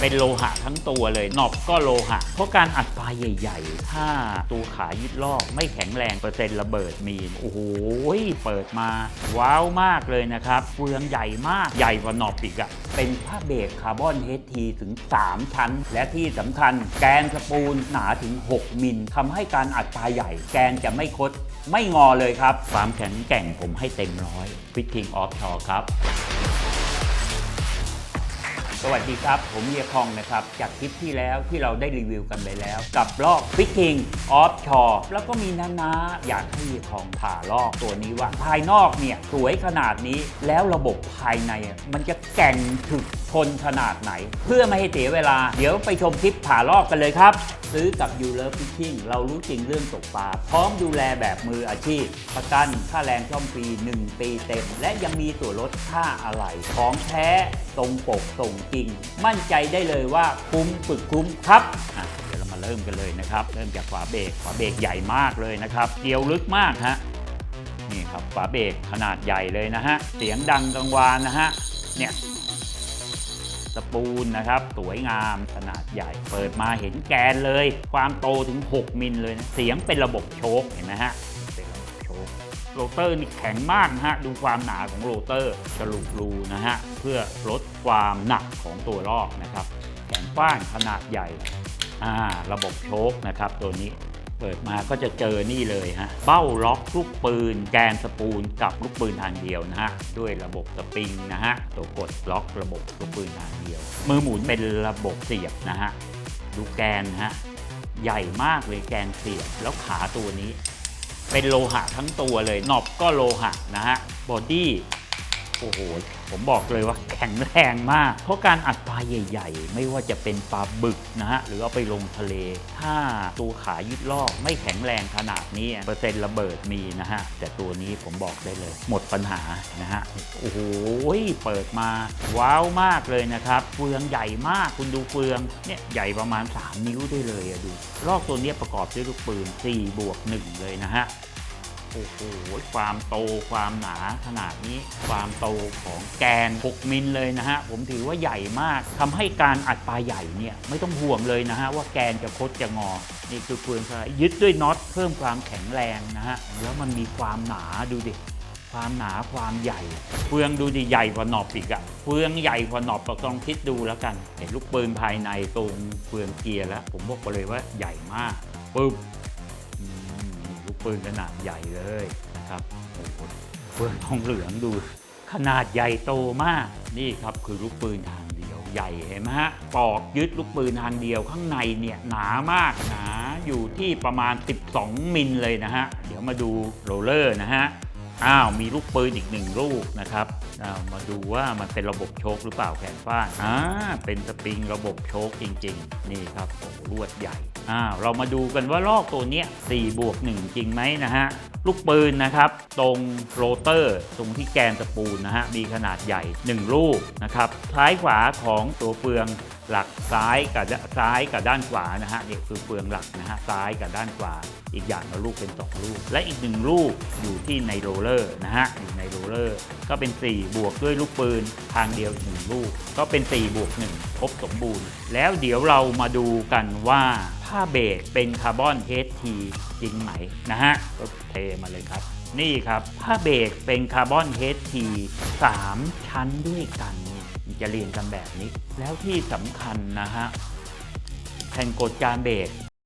เป็นโลหะทั้งตัวเลยหนอบก็โลหะ เพราะการอัดปลายใหญ่ ๆ ถ้าตัวขายึดลอกไม่แข็งแรงเปอร์เซ็นต์ระเบิดมีโอ้โหเปิดมา ว้าวมากเลยนะครับเฟืองใหญ่มากใหญ่กว่าหนอบอีกอะเป็นผ้าเบรกคาร์บอนเฮดทีถึง 3 ชั้น และที่สำคัญแกนสปูลหนาถึง 6 มิลทำให้การอัดปลายใหญ่ แกนจะไม่คดไม่งอเลยครับ ความแข็งแกร่งผมให้เต็มร้อยฟิต i ิ g ออฟชอครับ สวัสดีครับ ผมเฮียคองนะครับ จากคลิปที่แล้วที่เราได้รีวิวกันไปแล้ว กับลอกฟิกกิ้งออฟชอแล้วก็มีนานาอยากให้เฮียคองผ่าลอกตัวนี้ว่า ภายนอกเนี่ย สวยขนาดนี้แล้วระบบภายในมันจะแก่งถึกทนขนาดไหน เพื่อไม่ให้เสียเวลา เดี๋ยวไปชมคลิปผ่าลอกกันเลยครับ ซื้อกับยูเลอร์ฟิชชิ่งเรารู้จริงเรื่องตกปลาพร้อมดูแลแบบมืออาชีพ ประกันค่าแรงช่อมฟรี1 ปีเต็ม และยังมีส่วนลดค่าอะไหล่ของแท้ตรงปกส่งจริง มั่นใจได้เลยว่าคุ้มฝึกคุ้มครับเดี๋ยวเรามาเริ่มกันเลยนะครับ เริ่มจากฝาเบรกฝาเบรกใหญ่มากเลยนะครับเกี่ยวลึกมากฮะนี่ครับฝาเบรกขนาดใหญ่เลยนะฮะเสียงดังกังวานนะฮะเนี่ย ปูลนะครับ สวยงามขนาดใหญ่ เปิดมาเห็นแกนเลย ความโตถึง 6 มิลเลยนะเสียงเป็นระบบโชคเห็นไหมฮะเป็นระบบโชคโรเตอร์นี่แข็งมากนะฮะ ดูความหนาของโรเตอร์ฉลุรูนะฮะ เพื่อลดความหนักของตัวลอกนะครับ แขนกว้างขนาดใหญ่ อ่า ระบบโชคนะครับตัวนี้ เปิดมาก็จะเจอนี่เลยฮะเบ้าล็อกลูกปืน แกนสปูลกับลูกปืนทางเดียวนะฮะด้วยระบบสปริงนะฮะตัวกดล็อกระบบลูกปืนทางเดียว มือหมุนเป็นระบบเสียบนะฮะดูแกนฮะใหญ่มากเลยแกนเสียบแล้วขาตัวนี้ เป็นโลหะทั้งตัวเลยหนอบก็โลหะนะฮะบอดี้ โอ้โห ผมบอกเลยว่าแข็งแรงมาก เพราะการอัดปลาใหญ่ ๆ ไม่ว่าจะเป็นปลาบึกนะฮะ หรือเอาไปลงทะเล ถ้าตัวขายึดลอกไม่แข็งแรงขนาดนี้ เปอร์เซ็นต์ระเบิดมีนะฮะ แต่ตัวนี้ผมบอกได้เลย หมดปัญหานะฮะ โอ้โห เปิดมา ว้าวมากเลยนะครับ เฟืองใหญ่มาก คุณดูเฟือง เนี่ยใหญ่ประมาณ 3 นิ้วได้เลยอะดู ลอกตัวนี้ประกอบด้วยลูกปืน4บวก1เลยนะฮะ โอ้โหความโตความหนาขนาดนี้ความโตของแกน 6 มิลเลยนะฮะ ผมถือว่าใหญ่มากทำให้การอัดปลาใหญ่เนี่ยไม่ต้องห่วงเลยนะฮะ ว่าแกนจะคดจะงอ นี่คือเฟืองสไลด์ยึดด้วยน็อตเพิ่มความแข็งแรงนะฮะ แล้วมันมีความหนาดูดิความหนาความใหญ่ เฟืองดูดิใหญ่กว่าหนอบอีกอะเฟืองใหญ่กว่าหนอบลองคิดดูแล้วกันเห็นลูกปืนภายในตรงเฟืองเกียร์แล้ว ผมบอกไปเลยว่าใหญ่มากปึ๊บ ปืนขนาดใหญ่เลยนะครับโอ้โหเฟืองทองเหลืองดูขนาดใหญ่โตมากนี่ครับคือลูกปืนทางเดียวใหญ่เห็นไหมฮะปอกยึดลูกปืนทางเดียวข้างในเนี่ยหนามากหนาอยู่ที่ประมาณ 12 มิลเลยนะฮะเดี๋ยวมาดูโรลเลอร์นะฮะอ้าวมีลูกปืนอีกหนึ่งลูกนะครับามาดูว่ามันเป็นระบบโชคหรือเปล่าแขนฟ้านอ่าเป็นสปริงระบบโชคจริง ๆ นี่ครับโอ้โหลวดใหญ่ อ้าวเรามาดูกันว่าลอกตัวเนี้ย4บวก1จริงไหมนะฮะ ลูกปืนนะครับ ตรงโรเตอร์ ตรงที่แกนสปูนะฮะ มีขนาดใหญ่ 1 ลูกนะครับซ้ายขวาของตัวเฟืองหลักซ้ายกับซ้ายกับด้านขวานะฮะเนี่คือเฟืองหลักนะฮะซ้ายกับด้านขวา อีกอย่างละลูกเป็นสองลูก และอีกหนึ่งลูกอยู่ที่ในโรเลอร์นะฮะอยู่ในโรเลอร์ ก็เป็น 4 บวกด้วยลูกปืนทางเดียวอีกหนึ่งลูก ก็เป็น 4 บวก1ครบสมบูรณ์ แล้วเดี๋ยวเรามาดูกันว่า ผ้าเบรกเป็นคาร์บอนเฮดทีจริงไหมนะฮะก็เทมาเลยครับ นี่ครับผ้าเบรกเป็นคาร์บอนเฮดที3ชั้นด้วยกันนี่จะเรียงกันแบบนี้ แล้วที่สำคัญนะฮะแผ่นกดการเบรก